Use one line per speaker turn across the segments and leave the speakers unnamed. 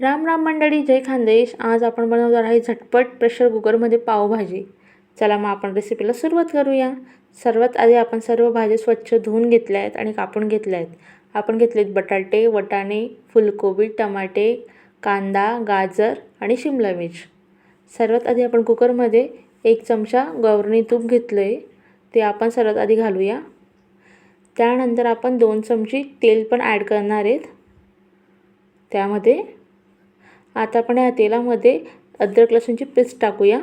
राम राम मंडळी जय खानदेश. आज आपण बनवणार आहे झटपट प्रेशर कुकरमध्ये पावभाजी. चला मग आपण रेसिपीला सुरुवात करूया. सर्वात आधी आपण सर्व भाज्या स्वच्छ धुवून घेतल्या आहेत आणि कापून घेतल्या आहेत. आपण घेतलेत बटाटे वटाणे फुलकोबी टमाटे कांदा गाजर आणि शिमला मिर्च. सर्वात आधी आपण कुकरमध्ये एक चमचा गवरणी तूप घेतलं आहे ते आपण सर्वात आधी घालूया. त्यानंतर आपण दोन चमची तेल पण ॲड करणार आहेत. त्यामध्ये आता आपण या तेलामध्ये अद्रक लसूणची पेस्ट टाकूया.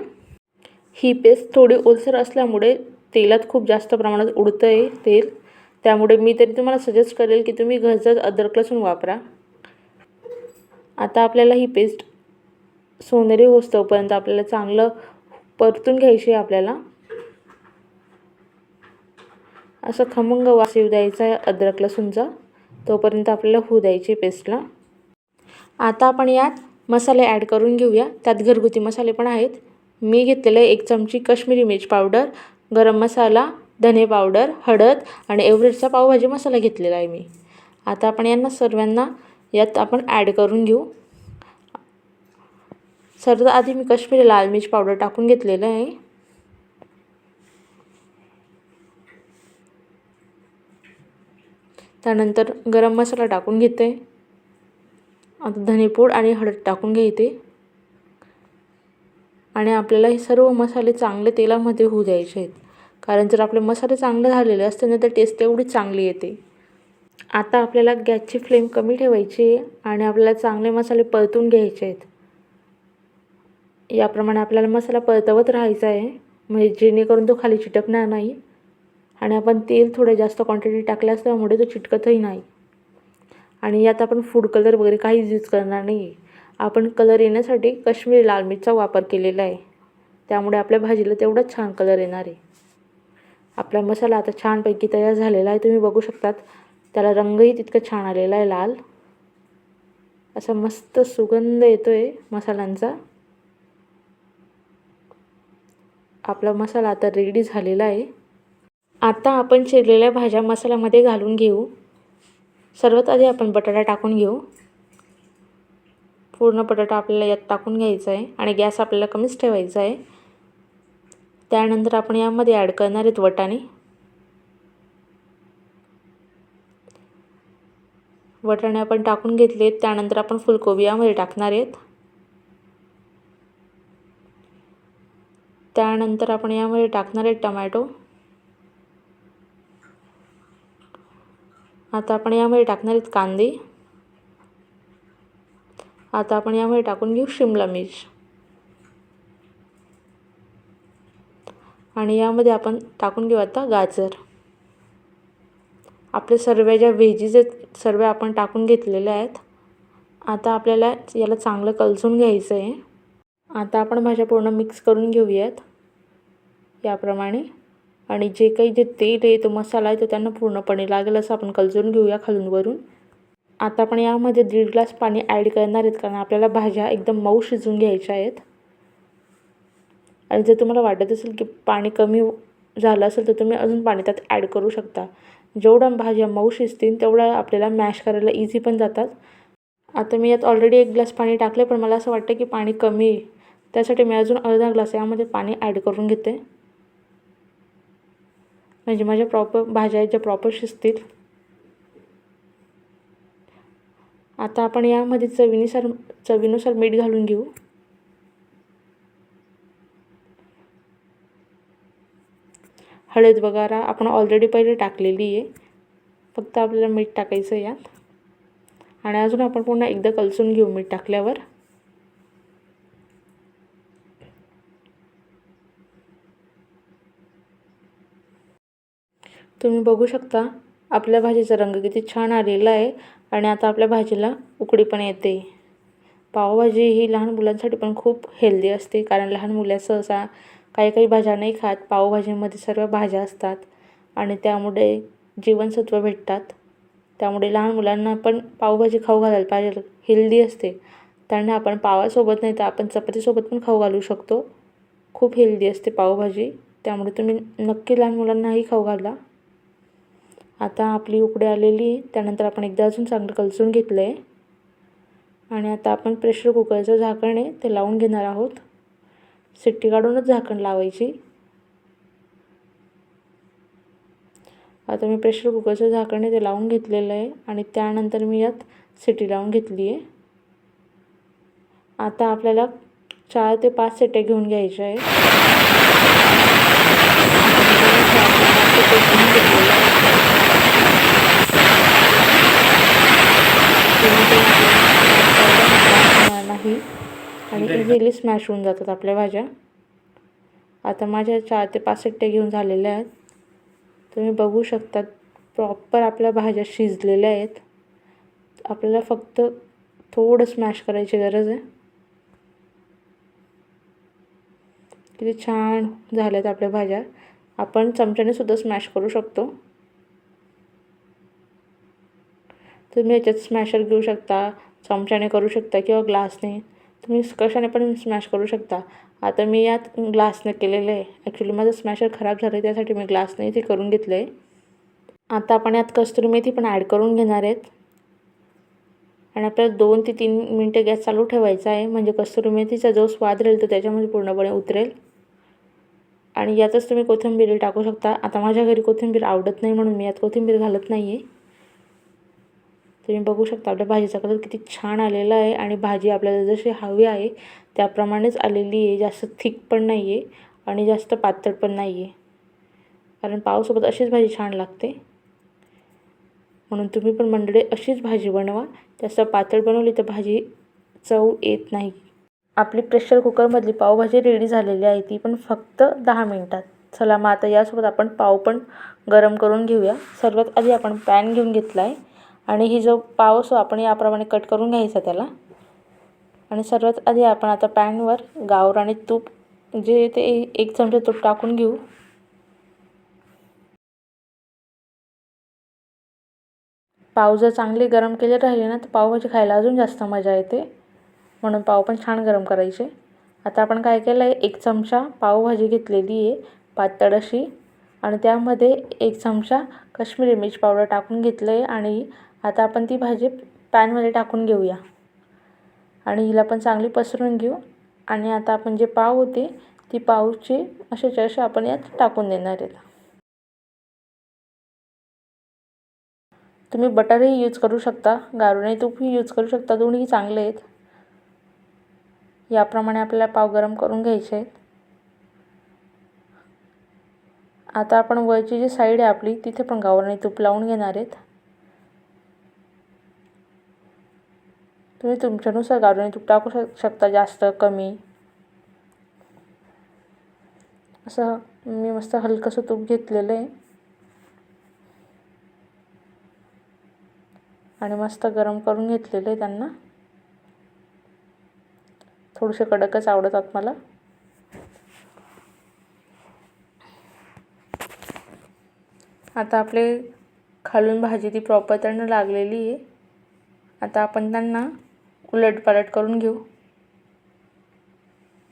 ही पेस्ट थोडी ओलसर असल्यामुळे तेलात खूप जास्त प्रमाणात उडतं आहे तेल. त्यामुळे मी तरी तुम्हाला सजेस्ट करेल की तुम्ही घरचंच अद्रक लसूण वापरा. आता आपल्याला ही पेस्ट सोनेरी होस्तोपर्यंत आपल्याला चांगलं परतून घ्यायची आहे आपल्याला. असं खमंग वास येऊ द्यायचा आहे अद्रक लसूणचा. तोपर्यंत आपल्याला होऊ द्यायची पेस्टला. आता आपण यात मसाले ॲड करून घेऊया. त्यात घरगुती मसाले पण आहेत. मी घेतलेले एक चमची कश्मीरी मिरच पावडर गरम मसाला धने पावडर हळद आणि एव्हरेस्टचा पावभाजी मसाला घेतलेला आहे मी. आता आपण यांना सर्वांना यात आपण ॲड करून घेऊ. सर्वात आधी मी कश्मीरी लाल मिरच पावडर टाकून घेतलेलं आहे. त्यानंतर गरम मसाला टाकून घेते. आता धनेपूड आणि हळद टाकून घ्यायचे आणि आपल्याला हे सर्व मसाले चांगले तेलामध्ये होऊ द्यायचे आहेत. कारण जर आपले मसाले चांगले झालेले असते ना तर टेस्ट एवढी चांगली येते. आता आपल्याला गॅसची फ्लेम कमी ठेवायची आहे आणि आपल्याला चांगले मसाले परतून घ्यायचे आहेत. याप्रमाणे आपल्याला मसाला परतवत राहायचा आहे. म्हणजे जेणेकरून तो खाली चिटकणार नाही. आणि आपण तेल थोडं जास्त क्वांटिटी टाकलं असल्यामुळे तो चिटकतही नाही. आणि यात आपण फूड कलर वगैरे काहीच यूज करणार नाही आपण कलर येण्यासाठी काश्मीरी लाल मिरचा वापर केलेला आहे. त्यामुळे आपल्या भाजीला तेवढाच छान कलर येणार आहे. आपला मसाला आता छानपैकी तयार झालेला आहे. तुम्ही बघू शकतात त्याला रंगही तितका छान आलेला आहे लाल. असा मस्त सुगंध येतो आहे मसाल्यांचा. आपला मसाला आता रेडी झालेला आहे. आता आपण चिरलेल्या भाज्या मसाल्यामध्ये घालून घेऊ. सर्वात आधी आपण बटाटा टाकून घेऊ. पूर्ण बटाटा आपल्याला यात टाकून घ्यायचा आहे आणि गॅस आपल्याला कमीच ठेवायचा आहे. त्यानंतर आपण यामध्ये ॲड करणार आहेत वटाणे. वटाणे आपण टाकून घेतले त्यानंतर आपण फुलकोबी यामध्ये टाकणार आहेत. त्यानंतर आपण यामध्ये टाकणार आहेत टमॅटो. आता आपण यामध्ये टाकणार आहेत कांदे. आता आपण यामध्ये टाकून घेऊ शिमला मिर्च. आणि यामध्ये आपण टाकून घेऊ आता गाजर. आपले सर्व ज्या व्हेजीज आहेत सर्व आपण टाकून घेतलेल्या आहेत. आता आपल्याला याला चांगलं कलसून घ्यायचं आहे आता आपण भाज्या पूर्ण मिक्स करून घेऊयात. याप्रमाणे. आणि जे काही जे तेल आहे तो मसाला आहे तो त्यांना पूर्णपणे लागेल असं आपण कलजून घेऊया खालून वरून. आता आपण यामध्ये दीड ग्लास पाणी ॲड करणार आहेत कारण आपल्याला भाज्या एकदम मऊ शिजून घ्यायच्या आहेत. आणि जर तुम्हाला वाटत असेल की पाणी कमी झालं असेल तर तुम्ही अजून पाणी त्यात ॲड करू शकता. जेवढ्या भाज्या मऊ शिजतील तेवढ्या आपल्याला मॅश करायला इझी पण जातात. आता मी यात ऑलरेडी एक ग्लास पाणी टाकले पण मला असं वाटतं की पाणी कमी आहे. त्यासाठी मी अजून अर्धा ग्लास यामध्ये पाणी ॲड करून घेते. म्हणजे माझ्या प्रॉपर भाज्या ज्या प्रॉपर शिजतील. आता आपण यामध्ये चवीनुसार चवीनुसार मीठ घालून घेऊ. हळद वगैरे आपण ऑलरेडी पहिले टाकलेली आहे. फक्त आपल्याला मीठ टाकायचं यात. आणि अजून आपण पुन्हा एकदा कलसून घेऊ मीठ टाकल्यावर. तुम्ही बघू शकता आपल्या भाजीचा रंग किती छान आलेला आहे आणि आता आपल्या भाजीला उकडी पण येते. पावभाजी ही लहान मुलांसाठी पण खूप हेल्दी असते कारण लहान मुलं सहसा काही काही भाज्या नाही खात पावभाजीमध्ये सर्व भाज्या असतात आणि त्यामुळे जीवनसत्व भेटतात. त्यामुळे लहान मुलांना पण पावभाजी खाऊ घालायला पाहिजे हेल्दी असते. त्यांना आपण पावासोबत नाही तर आपण चपातीसोबत पण खाऊ घालू शकतो. खूप हेल्दी असते पावभाजी त्यामुळे तुम्ही नक्की लहान मुलांनाही खाऊ घाला. आता आपली उकडी आलेली त्यानंतर आपण एकदा अजून चांगलं कलसून घेतलं आहे आणि आता आपण प्रेशर कुकरचं झाकण आहे ते लावून घेणार आहोत. सिट्टी काढूनच झाकण लावायची. आता मी प्रेशर कुकरचं झाकण आहे ते लावून घेतलेलं आहे. आणि त्यानंतर मी यात सिटी लावून घेतली आहे. आता आपल्याला चार ते पाच सिट्या घेऊन घ्यायच्या आहे नाही आणि इझिली स्मॅश होऊन जातात आपल्या भाज्या. आता माझ्या चार ते पाच सिट्ट्या घेऊन झालेल्या आहेत. तुम्ही बघू शकता प्रॉपर आपल्या भाज्या शिजलेल्या आहेत. आपल्याला फक्त थोडं स्मॅश करायची गरज आहे. किती छान झाल्यात आपल्या भाज्या. आपण चमच्याने सुद्धा स्मॅश करू शकतो. तुम्ही याच्यात स्मॅशर घेऊ शकता. चमच्याने करू शकता किंवा ग्लासने. तुम्ही कशाने पण स्मॅश करू शकता. आता मी यात ग्लासने केलेलं आहे. ॲक्च्युली माझं स्मॅशर खराब झालं आहे त्यासाठी मी ग्लासने ते करून घेतलं आहे आता आपण यात कस्तुरी मेथी पण ॲड करून घेणार आहेत. आणि आपल्याला दोन ते तीन मिनटं गॅस चालू ठेवायचा आहे. म्हणजे कस्तुरी मेथीचा जो स्वाद राहील तो त्याच्यामध्ये पूर्णपणे उतरेल. आणि यातच तुम्ही कोथिंबीर टाकू शकता. आता माझ्या घरी कोथिंबीर आवडत नाही म्हणून मी यात कोथिंबीर घालत नाही आहे तुम्ही बघू शकता आपल्या भाजीचा कलर किती छान आलेला आहे आणि भाजी आपल्याला जशी हवी आहे त्याप्रमाणेच आलेली आहे. जास्त थिक पण नाही आहे आणि जास्त पातळ पण नाही आहे कारण पावसोबत अशीच भाजी छान लागते. म्हणून तुम्ही पण मंडळी अशीच भाजी बनवा. जास्त पातळ बनवली तर भाजी चव येत नाही. आपली प्रेशर कुकरमधली पावभाजी रेडी झालेली आहे. ती पण फक्त दहा मिनटात. चला मग आता यासोबत आपण पाव पण गरम करून घेऊया. सर्वात आधी आपण पॅन घेऊन घेतला आहे आणि ही जो पाव असो आपण याप्रमाणे कट करून घ्यायचा त्याला. आणि सर्वात आधी आपण आता पॅनवर गावराणी तूप जे ते एक चमचा तूप टाकून घेऊ. पाव जर चांगले गरम केले राहिले ना तर पावभाजी खायला अजून जास्त मजा येते. म्हणून पाव पण छान गरम करायचे. आता आपण काय केलं आहे एक चमचा पावभाजी घेतलेली आहे पातळ अशी. आणि त्यामध्ये एक चमचा कश्मीरी मिर्च पावडर टाकून घेतलं आहे आणि आता आपण ती भाजी पॅनमध्ये टाकून घेऊया. आणि हिला पण चांगली पसरून घेऊ. आणि आता आपण जे पाव होते ती पावची असे अशा आपण यात टाकून देणार आहेत तुम्ही बटरही यूज करू शकता गारुणे तूपही यूज करू शकता दोन्ही चांगले आहेत. याप्रमाणे आपल्याला पाव गरम करून घ्यायचे आहेत. आता आपण वरची जी साईड आहे आपली तिथे पण गावरणी तूप लावून घेणार आहेत. तुम्ही तुमच्यानुसार गावराने तूप टाकू शक शकता जास्त कमी. असं मी मस्त हलकंसं तूप घेतलेलं आहे. आणि मस्त गरम करून घेतलेलं आहे त्यांना. थोडेसे कडकच आवडतात मला. आता आपले खालून भाजी ती प्रॉपर त्यांना लागलेली आहे. आता आपण त्यांना उलटपालट करून घेऊ.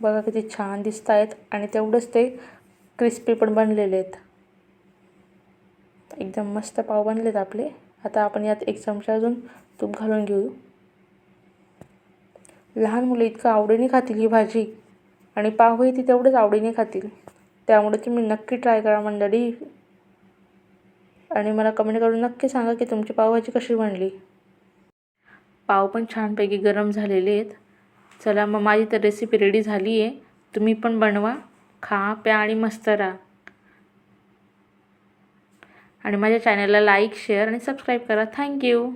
बघा किती छान दिसत आहेत आणि तेवढंच ते क्रिस्पी पण बनलेले आहेत. एकदम मस्त पाव बनलेत आपले. आता आपण यात एक चमचा अजून तूप घालून घेऊ. लहान मुलं इतकं आवडीने खातील ही भाजी आणि पावही ती तेवढंच आवडीने खातील. त्यामुळे तुम्ही नक्की ट्राय करा मंडळी. आणि मला कमेंट करून नक्की सांगा की तुमची पावभाजी कशी बनली. पाव पण छानपैकी गरम झालेले आहेत. चला मग माझी तर रेसिपी रेडी झाली आहे तुम्ही पण बनवा खा प्या आणि मस्त राहा. आणि माझ्या चॅनलला लाईक शेअर आणि सबस्क्राईब करा. Thank you